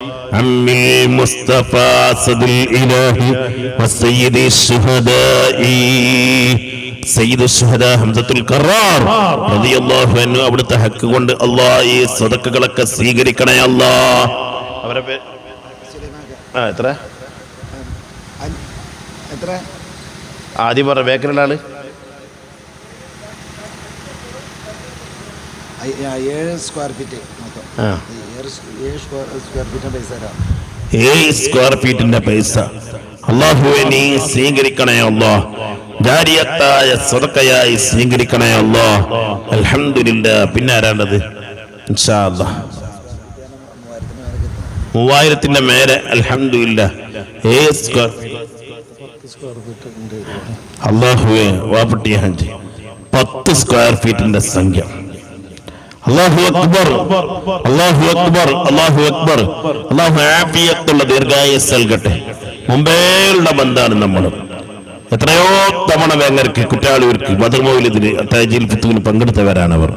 عم المصطفى صد الإله والسيد الشهداء സയ്യിദ് ഷുഹദ ഹംസത്തുൽ കറാർ റളിയല്ലാഹു അൻഹു അവിടുത്തെ ഹക്ക് കൊണ്ട് അല്ലാഹ് ഈ സദക്കകളൊക്കെ സ്വീകരിക്കണേ അല്ലാ അവരെ പേര് ആ എത്ര അൻ- എത്ര ആദ്യം പറ ബേക്കറിയുടെ ആള് ഐ- ആ, ഏഴ് സ്ക്വയർ ഫീറ്റ് മൊത്തം ആ. സ്ക്വയർ പൈസ. നീ ജാരിയത്തായ. മൂവായിരത്തിന്റെ മേലെ ഏഴ് സ്ക്വയർ അള്ളാഹുവെ വാപ്പട്ടി ഹഞ്ച് പത്ത് സ്ക്വയർ ഫീറ്റിന്റെ സംഖ്യ. അള്ളാഹു അക്ബർ. അള്ളാഹു അക്ബർ. അള്ളാഹു അക്ബർ. അള്ളാഹു ആഫിയത്തുള്ള ദീർഘായസ് നൽകട്ടെ. മുമ്പേയുള്ള ബന്ധാണ് നമ്മൾ എത്രയോ തവണ വേങ്ങർക്ക് കുറ്റാളൂർക്ക് ബദർമൗലിദിന് തഹജീൽ ഫിത്തുവിന് പങ്കെടുത്തവരാണ് അവർ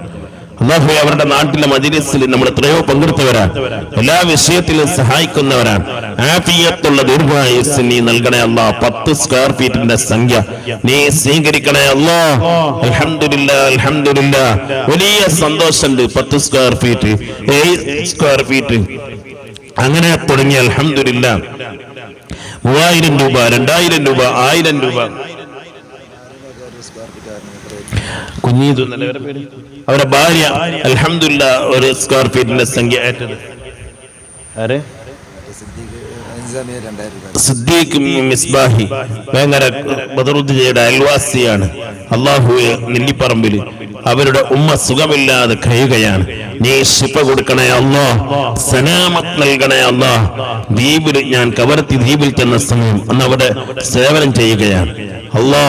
അള്ളാഹു അവരുടെ നാട്ടിലെ മജിലിസിൽ നമ്മൾ എത്രയോ പങ്കെടുത്തവരാണ് എല്ലാ വിഷയത്തിലും സഹായിക്കുന്നവരാണ്. ആഫിയത്തുള്ള ദീർഘായുസ് നീ നൽകണേ അല്ല പത്ത് സ്ക്വയർ ഫീറ്റിന്റെ സംഖ്യ നീ സ്വീകരിക്കണേ അല്ലാ അൽഹംദുലില്ലാ അൽഹംദുലില്ലാ. വലിയ സന്തോഷമുണ്ട് പത്ത് സ്ക്വയർ ഫീറ്റ് സ്ക്വയർ ഫീറ്റ് അങ്ങനെ തുടങ്ങി അൽഹംദുലില്ല. മൂവായിരം രൂപ രണ്ടായിരം രൂപ ആയിരം രൂപ. കുഞ്ഞീതു. അവരുടെ ഭാര്യ അലഹമില്ല ഒരു സ്ക്വയർ ഫീറ്റിന്റെ സംഖ്യ ഏറ്റത്. ആരെ? സിദ്ദീഖ് മിസ്ബാഹി. വേങ്ങര ബദറുദ്ദീനയുടെ അയൽവാസിയാണ്. അള്ളാഹുവെ നെല്ലിപ്പറമ്പിൽ. അവരുടെ ഉമ്മ സുഖമില്ലാതെ കഴിയുകയാണ്. നീ ശിപ്പ കൊടുക്കണേ അല്ലോ സനാമത്ത് നൽകണേ അല്ലോ ദ്വീപിൽ ഞാൻ കവരത്തി ദ്വീപിൽ ചെന്ന സമയം അന്ന് അവിടെ സേവനം ചെയ്യുകയാണ്. അല്ലാ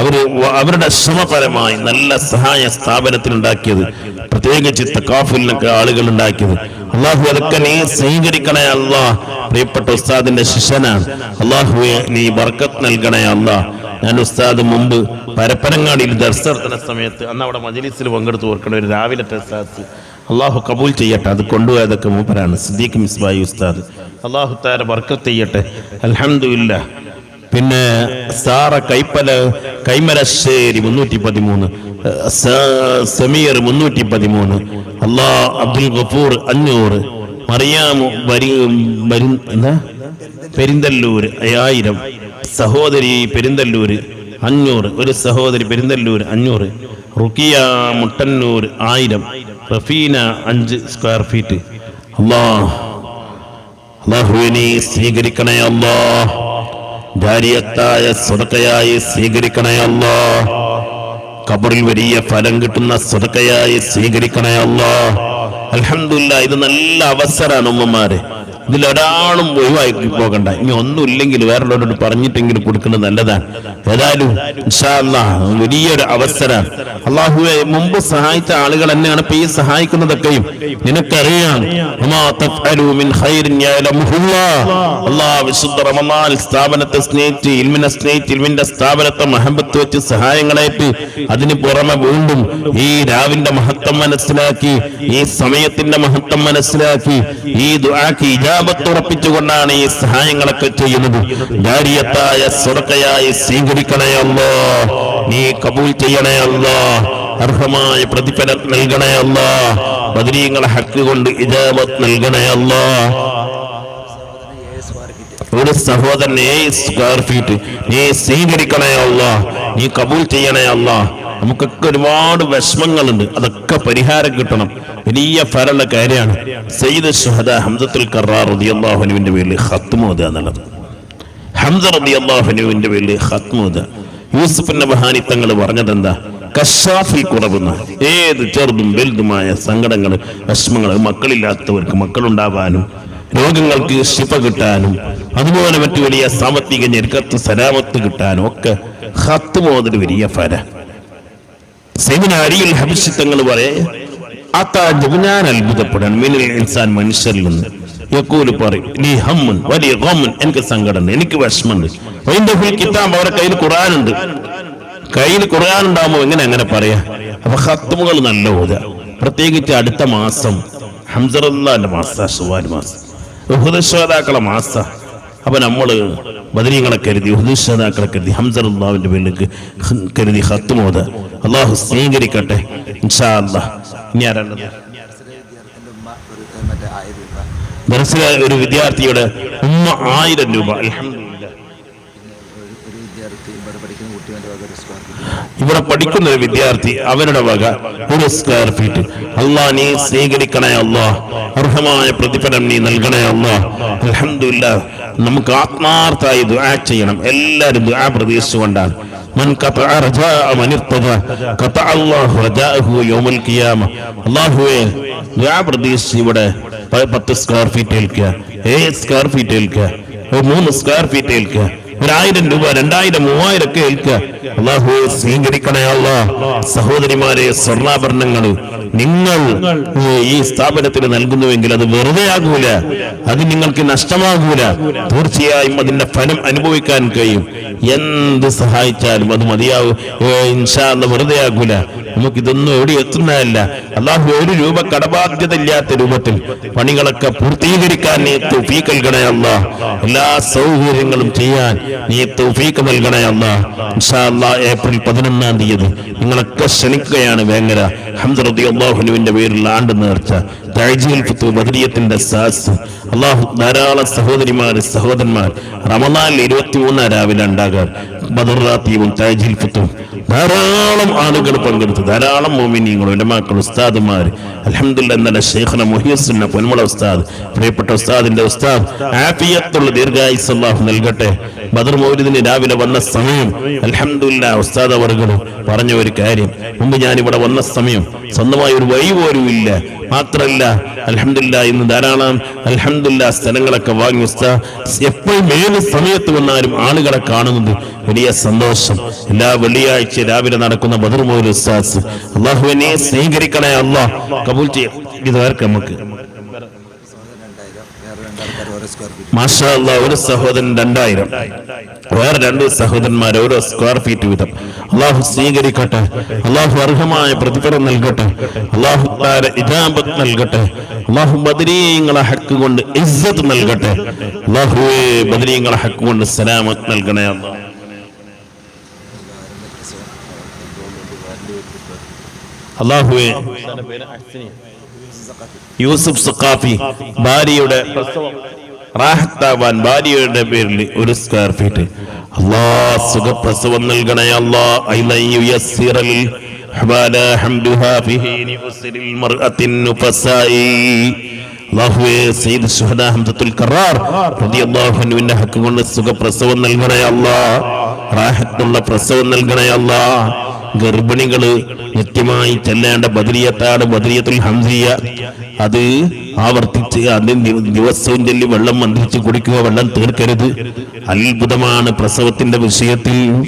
അവർ അവരുടെ ശ്രമപരമായി നല്ല സഹായ സ്ഥാപനത്തിൽ ഉണ്ടാക്കിയത്. പ്രത്യേകിച്ച് തക്കാഫിലൊക്കെ ആളുകൾ ഉണ്ടാക്കിയത്. അള്ളാഹു അതൊക്കെ നീ സ്വീകരിക്കണേ അള്ളാ. പ്രിയപ്പെട്ട ഉസ്താദിന്റെ ശിഷ്യനാണ്. അള്ളാഹുവെ നീ ബർക്കത്ത് നൽകണേ അള്ളാ. ഞാൻ ഉസ്താദ് മുമ്പ് പരപ്പനങ്ങാടിയിൽ ദർശ നടത്തുന്ന സമയത്ത് അന്ന് അവിടെ മജലിസിൽ പങ്കെടുത്ത് ഓർക്കണ ഒരു രാവിലത്തെ ഉസ്താദ്. അള്ളാഹു കബൂൽ ചെയ്യട്ടെ. അത് കൊണ്ടുപോയതൊക്കെ മൂപ്പരാണ്. സിദ്ദീഖ് മിസ്ബായി ഉസ്താദ്. അള്ളാഹു താര ബർക്കത്ത് ചെയ്യട്ടെ. അൽഹംദുലില്ലാ പിന്നെ സാറ കൈപ്പല കൈമരശ്ശേരി മുന്നൂറ്റി പതിമൂന്ന് സമീർ മുന്നൂറ്റി പതിമൂന്ന് അള്ളാ അബ്ദുൽ ഗഫൂർ അഞ്ഞൂറ് മറിയാമോ പെരിന്തല്ലൂർ ആയിരം സഹോദരി പെരിന്തല്ലൂർ അഞ്ഞൂറ് ഒരു സഹോദരി പെരിന്തല്ലൂർ അഞ്ഞൂറ് റുക്കിയ മുട്ടന്നൂർ ആയിരം റഫീന അഞ്ച് സ്ക്വയർ ഫീറ്റ്. അള്ളാ അള്ളാഹുവിനെ സ്വീകരിക്കണേ അല്ലാ. ജാരിയത്തായ സ്വതക്കയായി സ്വീകരിക്കണയല്ലോ കബറിൽ വലിയ ഫലം കിട്ടുന്ന സ്വതക്കയായി സ്വീകരിക്കണയല്ലോ അലഹമില്ല ഇത് നല്ല അവസരമാണ് ഉമ്മമാരെ. ഇതിലൊരാളും ഒഴിവാക്കി പോകണ്ട. ഇനി ഒന്നുമില്ലെങ്കിൽ വേറൊരാളോട് പറഞ്ഞിട്ടെങ്കിലും കൊടുക്കുന്നത് നല്ലതാണ്. ഏതായാലും വലിയൊരു അവസരം. അള്ളാഹുവെ മുമ്പ് സഹായിച്ച ആളുകൾ തന്നെയാണ് ഇപ്പൊ ഈ സഹായിക്കുന്നതൊക്കെയും നിനക്കറിയാം. സ്ഥാപനത്തെ സ്നേഹിച്ച് ഇൽമിനെ സ്നേഹിച്ച് ഇൽമിന്റെ സ്ഥാപനത്തെ മഹബത്ത് വെച്ച് സഹായങ്ങളേറ്റ് അതിന് പുറമെ വീണ്ടും ഈ രാവിന്റെ മഹത്വം മനസ്സിലാക്കി ഈ സമയത്തിന്റെ മഹത്വം മനസ്സിലാക്കി ഈ ദുആക്ക് ഉറപ്പിച്ചുകൊണ്ടാണ് ഈ സഹായങ്ങളൊക്കെ ചെയ്യുന്നത്. ജാരിയത്തായ സുറക്കയായി സ്വീകരിക്കണേ അല്ലോ. നീ കബൂൽ ചെയ്യണേ അല്ലോ. അർഹമായ പ്രതിഫലം നൽകണേ അല്ലോ. ബദരീങ്ങളെ ഹക്ക് കൊണ്ട് ഇജാബത്ത് നൽകണേ അല്ലോ. ഏഴ് സ്ക്വയർ ഫീറ്റ് ഒരു സഹോദരൻ സ്ക്വയർ ഫീറ്റ് നീ സ്വീകരിക്കണേ നീ കബൂൽ ചെയ്യണേ അല്ല. നമുക്കൊക്കെ ഒരുപാട് വിഷമങ്ങളുണ്ട്. അതൊക്കെ പരിഹാരം കിട്ടണം. വലിയ ഫലമുള്ള കാര്യമാണ്. സയ്യിദ് ഷുഹദ ഹംസത്തുൽ കറാർ റളിയല്ലാഹുവിന്റെ പേരിൽ ഖത്മോദ എന്നുള്ളത്. ഹംസ റളിയല്ലാഹുവിന്റെ പേരിൽ ഖത്മോദ യൂസുഫ് നബഹാനി തങ്ങൾ പറഞ്ഞത് എന്താ കഷാഫിൽ കുറവുന്ന ഏത് ചെറുതും വലുതുമായ സങ്കടങ്ങൾ വിഷമങ്ങൾ മക്കളില്ലാത്തവർക്ക് മക്കളുണ്ടാവാനും രോഗങ്ങൾക്ക് ശിപ കിട്ടാനും അതുപോലെ മറ്റു വലിയ സാമ്പത്തിക ഞെരുക്കത്ത് സലാമത്ത് കിട്ടാനും ഒക്കെ ഹത്ത് മോതിന് വലിയ ഫല സെമിനാരിയിൽ ഹബിഷിത്തങ്ങൾ പറയെ അത്താജബ് ഞാൻ അത്ഭുതപ്പെടാൻ മിനിൽ ഇൻസാൻ മനുഷ്യരിൽ നിന്ന് യക്കൂൽ പറയും നീ ഹമ്മൻ വലിയ ഗോമുൻ എനിക്ക് സങ്കടം എനിക്ക് വിഷമുണ്ട് അതിന്റെ ഫുൾ കിതാബ് അവരുടെ കയ്യിൽ ഖുറാനുണ്ട് കയ്യിൽ ഖുർആൻ ഉണ്ടാകുമ്പോൾ എങ്ങനെ അങ്ങനെ പറയാ അപ്പൊ ഹത്തുമുകൾ നല്ല ഓത പ്രത്യേകിച്ച് അടുത്ത മാസം. ഹംസറുല്ലാന്റെ മാസ സുവാൻ മാസം. ഹുദശ്രോതാക്കളെ മാസ. അപ്പൊ നമ്മൾ ബദരീങ്ങളെ കരുതി ഹുദശ്രോതാക്കളെ കരുതി ഹംസറുല്ലാവിന്റെ പേരിലേക്ക് കരുതി ഹത്തുമോത് അള്ളാഹു സ്വീകരിക്കട്ടെ ഇൻഷാ ഒരു വിദ്യാർത്ഥിയുടെ ഉമ്മ ആയിരം രൂപ ഒരു ഒരു വിദ്യാർത്ഥി ഇവിടെ പഠിക്കുന്ന കുട്ടികളുടെ വക ഒരു സ്ക്വയർ ഫീറ്റ് ഇവിടെ പഠിക്കുന്ന ഒരു വിദ്യാർത്ഥി അവരുടെ വക ഒരു സ്ക്വയർ ഫീറ്റ്. അള്ളാ നീ സ്വീകരിക്കണേ അള്ളാ. അർഹമായ പ്രതിഫലം നീ നൽകണേ അള്ളാ. അലഹമില്ല നമുക്ക് ആത്മാർത്ഥമായി ദുആ ചെയ്യണം. എല്ലാവരും ദുആ പ്രതീക്ഷിച്ചു കൊണ്ടാണ് ദുആ ഇവിടെ പത്ത് സ്ക്വയർ ഫീറ്റ് ഏൽക്കുക. ഏഴ് സ്ക്വയർ ഫീറ്റ് ഏൽക്കുക. മൂന്ന് സ്ക്വയർ ഫീറ്റ് ഏൽക്കുക. ഒരായിരം രൂപ രണ്ടായിരം മൂവായിരം ഒക്കെ ഏൽക്കുക. അള്ളാഹു അല്ലാ സഹോദരിമാരെ സ്വർണാഭരണങ്ങൾ നിങ്ങൾ ഈ സ്ഥാപനത്തിന് നൽകുന്നുവെങ്കിൽ അത് വെറുതെ ആകൂല. അത് നിങ്ങൾക്ക് നഷ്ടമാകൂല. തീർച്ചയായും അതിന്റെ ഫലം അനുഭവിക്കാൻ കഴിയും. എന്ത് സഹായിച്ചാലും അത് മതിയാവും. ഇൻഷാ വെറുതെ ആകൂല. നമുക്കിതൊന്നും എവിടെ എത്തുന്നതല്ല. അള്ളാഹു ഒരു രൂപ കടബാധ്യത ഇല്ലാത്ത രൂപത്തിൽ പണികളൊക്കെ പൂർത്തീകരിക്കാൻ നീ തൗഫീഖ് നൽകണേ അല്ല എല്ലാ സൗകര്യങ്ങളും ചെയ്യാൻ നീ തൗഫീഖ് നൽകണേ അല്ല ഏപ്രിൽ പതിനൊന്നാം തീയതി നിങ്ങളൊക്കെ ക്ഷണിക്കുകയാണ് വേങ്ങര. ഹംദറദി അള്ളാഹുനുവിന്റെ പേരിൽ ആണ്ട് നേർച്ച. ബദരിയത്തിന്റെ സാസ്. അള്ളാഹു ധാരാളം സഹോദരിമാർ സഹോദരന്മാർ റമദാനിൽ ഇരുപത്തി മൂന്നാം രാവിലെ ഉണ്ടാകാൻ ബദർ റാത്തിയും താജിൽ ഫുത്തും ധാരാളം ആളുകൾ പങ്കെടുത്തു. ധാരാളം മോമിനിയങ്ങളും എന്റെ മക്കൾ ഉസ്താദുമാർ അലഹമില്ല ഇന്നലെ ഷെയ്ഖന മുഹിയസുന്ന പൊന്മുള ഉസ്താദ് പ്രിയപ്പെട്ട ഉസ്താദിന്റെ ഉസ്താദ് ആഫിയത്തുള്ള ദീർഘായുസ് നൽകട്ടെ. ബദർ മൗലിദിന് രാവിലെ വന്ന സമയം അലഹമില്ല ഉസ്താദ് അവർ പറഞ്ഞ ഒരു കാര്യം. മുമ്പ് ഞാൻ ഇവിടെ വന്ന സമയം സ്വന്തമായി ഒരു വഴി പോലും ഇല്ല. മാത്രല്ല അലഹമില്ല ഇന്ന് ധാരാളം അലഹമില്ല സ്ഥലങ്ങളൊക്കെ വാങ്ങി എപ്പോഴും ഏത് സമയത്ത് വന്നാലും ആളുകളെ കാണുന്നത് വലിയ സന്തോഷം. എല്ലാ വെള്ളിയാഴ്ച രാവിലെ നടക്കുന്ന ബദർ അള്ളാഹുവിനെ സ്വീകരിക്കണേ അള്ളാഹ് കബൂൽ ചെയ്യും. ഇതാർക്ക് നമുക്ക്? മാഷാ ഒരു സഹോദരൻ രണ്ടായിരം. വേറെ രണ്ട് സഹോദരന്മാർ ഓരോ സ്ക്വയർ ഫീറ്റ് വീതം. അള്ളാഹു സ്വീകരിക്കട്ടെ. അള്ളാഹു അർഹമായ പ്രതിഫലം നൽകട്ടെ. അള്ളാഹു ഇജാബത്ത് നൽകട്ടെ. അള്ളാഹു ബദരീങ്ങളെ ഹക്ക് കൊണ്ട് ഇസ്സത്ത് നൽകട്ടെ. അള്ളാഹുവേ ബദരീങ്ങളെ ഹക്ക് കൊണ്ട് സലാമത്ത് നൽകണേ അല്ലാ അള്ളാഹുവേ. യൂസുഫ് സഖാഫി ഭാര്യയുടെ റാഹത്താവാൻ ഭാര്യയുടെ പേരിൽ ഒരു സ്ക്വയർ ഫീറ്റ് അള്ളാ സുഖപ്രസവം നൽകണേ കൊണ്ട് സുഖപ്രസവം നൽകണേ അല്ലാ റാഹത്തുള്ള പ്രസവം നൽകണേ അല്ലാ ഗർഭിണികൾ നിത്യമായി ചെല്ലേണ്ട ബദരിയത്താണ് ബദരിയത്തുൽ ഹംസിയ. അത് ആവർത്തിച്ച് അതിന് ദിവ- ദിവസവും ചൊല്ലി വെള്ളം മന്ത്രിച്ച് കുടിക്കുക വെള്ളം തീർക്കരുത്. അത്ഭുതമാണ് പ്രസവത്തിന്റെ വിഷയത്തിൽ.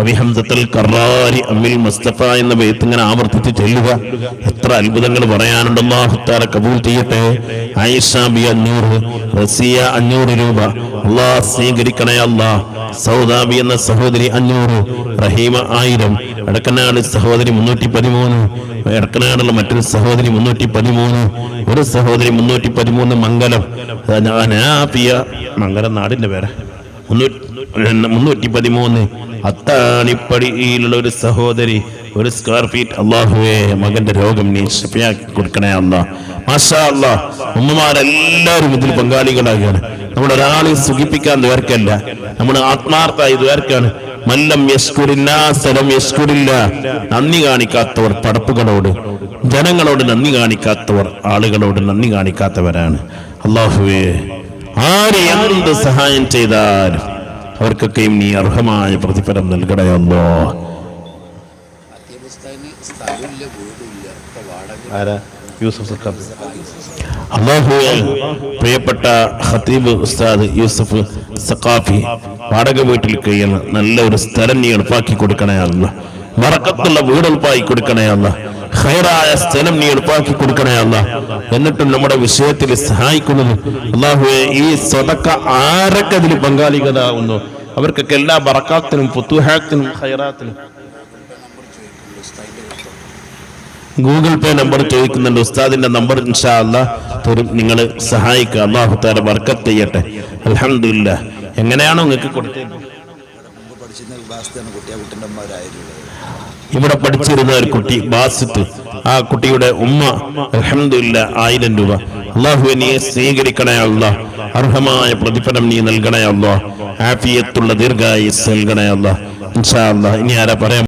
അഭിഹംസത്തിൽ കറാരി അമ്മിൽ മുസ്തഫ എന്ന വേത്തിങ്ങനെ ആവർത്തിച്ച് ചെല്ലുക. എത്ര അത്ഭുതങ്ങൾ പറയാനുണ്ടെന്നോ ഹുത്താറ കബൂൽ ചെയ്യട്ടെ. ആയിഷ അഞ്ഞൂറ് റസിയ അഞ്ഞൂറ് രൂപ. അള്ളാഹ് സ്വീകരിക്കണേ അള്ളാഹ് സൗദാബി എന്ന സഹോദരി അഞ്ഞൂറ് റഹീമ ആയിരം എടക്കനാട് സഹോദരി മുന്നൂറ്റി പതിമൂന്ന് എടക്കനാടുള്ള മറ്റൊരു സഹോദരി മുന്നൂറ്റി പതിമൂന്ന് ഒരു സഹോദരി മുന്നൂറ്റി പതിമൂന്ന് മംഗലം അനാപിയ മംഗലം നാടിന്റെ പേര്. മുന്നൂറ്റി പതിമൂന്ന് അത്താണിപ്പടിയിലുള്ള ഒരു സഹോദരി ഒരു സ്ക്വയർ ഫീറ്റ് അള്ളാഹുവേ മകന്റെ രോഗം നീ ഷഫിയാക്കി കൊടുക്കണേ അല്ലാ മാഷാ അല്ലാ ഉമ്മമാരെല്ലാവരും ഇതിൽ പങ്കാളികളാകുകയാണ്. നമ്മുടെ ഒരാളെ സുഖിപ്പിക്കാൻ ദ്വേർക്കല്ല നമ്മുടെ ആത്മാർത്ഥമായി ദ്വേർക്കാണ് മല്ലം യസ്കുരില്ല സ്ഥലം യസ്കുരില്ല. നന്ദി കാണിക്കാത്തവർ പടപ്പുകളോട് ജനങ്ങളോട് നന്ദി കാണിക്കാത്തവർ ആളുകളോട് നന്ദി കാണിക്കാത്തവരാണ്. അള്ളാഹുവേ ആര് എന്ത് സഹായം ചെയ്താലും അവർക്കൊക്കെയും നീ അർഹമായ പ്രതിഫലം നൽകണമല്ലോ യൂസഫ് പ്രിയപ്പെട്ട ഹത്തീബ് ഉസ്താദ് യൂസഫ് സഖാഫി വാടക വീട്ടിൽ കഴിയുന്ന നല്ല ഒരു സ്ഥലം നീ എളുപ്പാക്കി കൊടുക്കണേ മറക്കത്തുള്ള വീട് എളുപ്പാക്കി കൊടുക്കണേ ഹൈറായ സ്ഥലം നീ എളുപ്പാക്കി കൊടുക്കണേ എന്നിട്ടും നമ്മുടെ വിഷയത്തിൽ സഹായിക്കുന്നത് അള്ളാഹുവെ ഈ സ്വതക്ക ആരൊക്കെ അതിൽ പങ്കാളികളാവുന്നു? അവർക്കൊക്കെ എല്ലാ ബറക്കാത്തിനും പുത്തുഹാത്തിനും ഹൈറാത്തിനും ഗൂഗിൾ പേ നമ്പർ ചോദിക്കുന്നുണ്ട്. ഉസ്താദിന്റെ നമ്പർ ഇൻഷാ അല്ലാ തരും. നിങ്ങൾ സഹായിക്കുക അള്ളാഹു താല വർക്കത്ത് ചെയ്യട്ടെ. അലഹമില്ല എങ്ങനെയാണോ നിങ്ങൾക്ക് ഇവിടെ പഠിച്ചിരുന്ന ഒരു കുട്ടി ബാസിത്ത്. ആ കുട്ടിയുടെ ഉമ്മ അലഹമില്ല ആയിരം രൂപ. അള്ളാഹു നീ സ്വീകരിക്കണേ അല്ല. അർഹമായ പ്രതിഫലം നീ നൽകണേ അല്ല. ആഫിയത്തുള്ള ദീർഘായുസ് നൽകണേ അല്ല. ഇൻഷാ ഇനി ആരാ പറയാം?